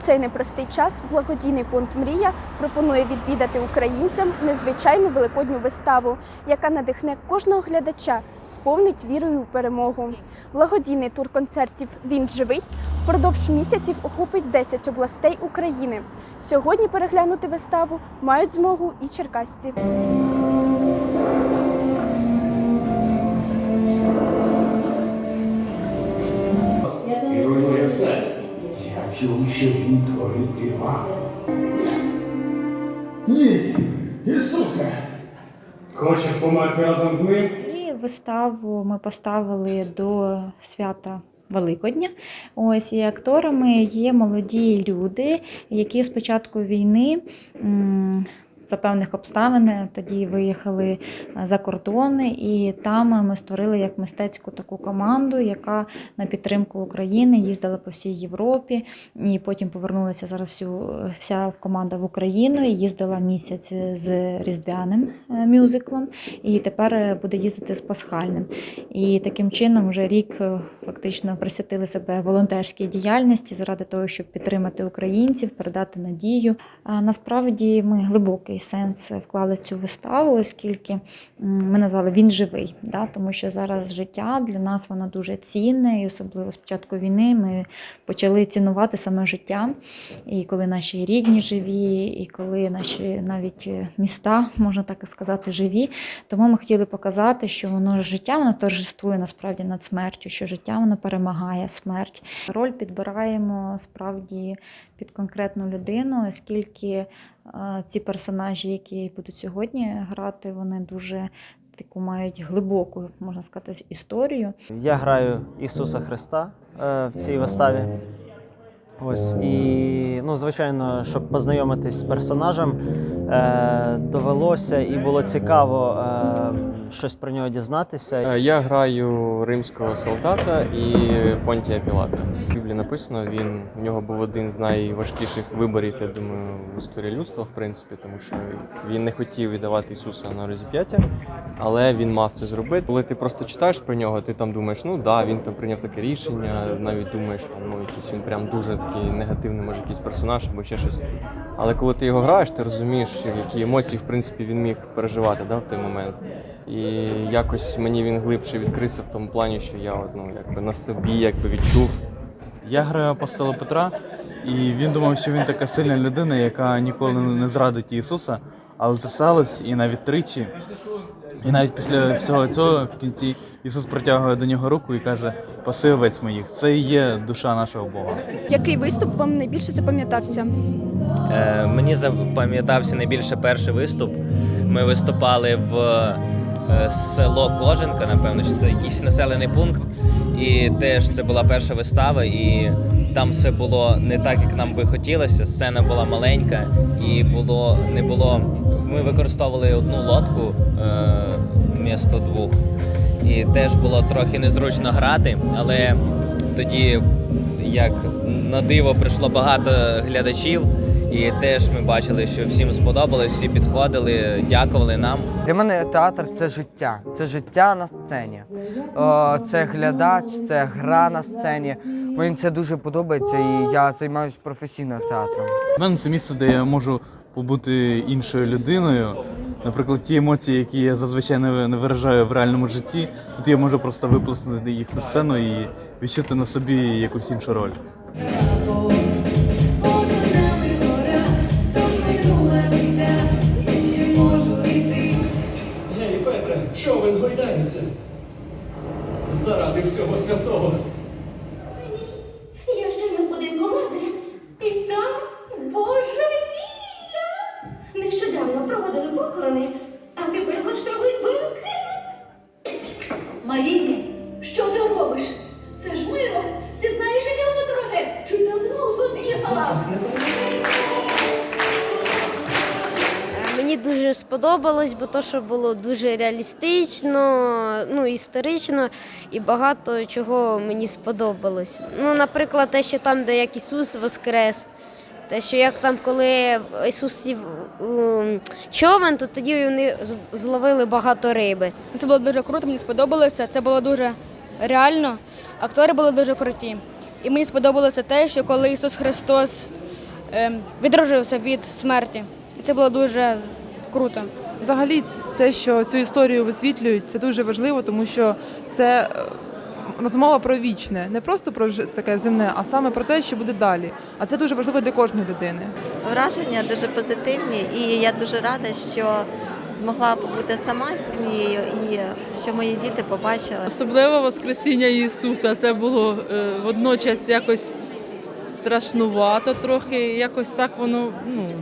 цей непростий час благодійний фонд Мрія пропонує відвідати українцям незвичайну великодню виставу, яка надихне кожного глядача, сповнить вірою в перемогу. Благодійний тур концертів Він живий впродовж місяців охопить 10 областей України. Сьогодні переглянути виставу мають змогу і черкасці. Я чув, що він творить дива. Ні, Ісусе! Хочеш померти разом з ним? І виставу ми поставили до свята. Великодня, ось і акторами є молоді люди, які з початку війни м, за певних обставин тоді виїхали е, за кордони, і там ми створили як мистецьку таку команду, яка на підтримку України їздила по всій Європі, і потім повернулася зараз всю, вся команда в Україну. і Їздила місяць з різдвяним е, мюзиклом, і тепер е, буде їздити з пасхальним. І таким чином вже рік е, фактично присвятили себе волонтерській діяльності заради того, щоб підтримати українців, передати надію. А насправді ми глибокий сенс вклали цю виставу, оскільки ми назвали Він живий, да? тому що зараз життя для нас воно дуже цінне, і особливо з початку війни ми почали цінувати саме життя. І коли наші рідні живі, і коли наші навіть е, міста, можна так сказати, живі. Тому ми хотіли показати, що воно життя воно торжествує насправді над смертю, що життя воно перемагає смерть. Роль підбираємо справді під конкретну людину, оскільки ці персонажі, які будуть сьогодні грати, вони дуже таку мають глибоку, можна сказати, історію. Я граю Ісуса Христа е, в цій виставі. Ось і ну, звичайно, щоб познайомитись з персонажем, е, довелося і було цікаво е, щось про нього дізнатися. Е, Я граю римського солдата і Понтія Пілата. В Біблії написано, він у нього був один з найважкіших виборів, я думаю, в історії людства, в принципі, тому що він не хотів віддавати Ісуса на розіп'яття, але він мав це зробити. Коли ти просто читаєш про нього, ти там думаєш, ну да, він там прийняв таке рішення, навіть думаєш, там ну якийсь він прям дуже такий негативний, може якийсь персонаж або ще щось. Але коли ти його граєш, ти розумієш, які емоції в принципі він міг переживати да, в той момент. І якось мені він глибше відкрився в тому плані, що я ну, якби на собі якби відчув. Я граю апостола Петра, і він думав, що він така сильна людина, яка ніколи не зрадить Ісуса. Але це сталося і навіть тричі. І навіть після всього цього в кінці Ісус протягує до нього руку і каже: Паси овець моїх, це і є душа нашого Бога. Який виступ вам найбільше запам'ятався? Е, мені запам'ятався найбільше перший виступ. Ми виступали в село Коженка, напевно, що це якийсь населений пункт. І теж це була перша вистава, і там все було не так, як нам би хотілося. Сцена була маленька, і було не було. Ми використовували одну лодку е, вмісто двох. І теж було трохи незручно грати, але тоді, як на диво, прийшло багато глядачів, і теж ми бачили, що всім сподобалось, всі підходили, дякували нам. Для мене театр це життя, це життя на сцені. Це глядач, це гра на сцені. Мені це дуже подобається, і я займаюся професійно театром. У мене це місце, де я можу побути іншою людиною. Наприклад, ті емоції, які я зазвичай не не виражаю в реальному житті, тут я можу просто виплеснути їх на сцену і відчути на собі якусь іншу роль. Човен. Заради всього святого. Сподобалось, бо то, що було дуже реалістично, ну історично, і багато чого мені сподобалось. Ну, наприклад, те, що там, де як Ісус воскрес, те, що як там, коли Ісус сів човен, то тоді вони зловили багато риби. Це було дуже круто, мені сподобалося. Це було дуже реально. Актори були дуже круті. І мені сподобалося те, що коли Ісус Христос ем, відрожився від смерті. І це було дуже круто. Взагалі, те, що цю історію висвітлюють, це дуже важливо, тому що це е, розмова про вічне, не просто про таке земне, а саме про те, що буде далі. А це дуже важливо для кожної людини. Враження дуже позитивні, і я дуже рада, що змогла побути сама з сім'єю і що мої діти побачили. Особливо Воскресіння Ісуса. Це було е, водночас якось страшнувато, трохи якось так воно ну,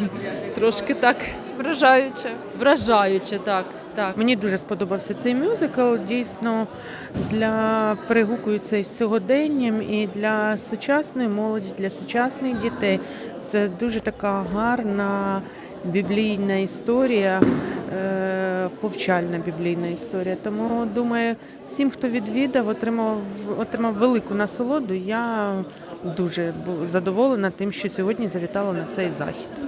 трошки так Вражаюче. вражаюче. Так, так. Мені дуже сподобався цей мюзикл. Дійсно для перегукується із сьогоденням і для сучасної молоді, для сучасних дітей. Це дуже така гарна біблійна історія, е, повчальна біблійна історія. Тому думаю, всім, хто відвідав, отримав отримав велику насолоду. Я дуже задоволена тим, що сьогодні завітала на цей захід.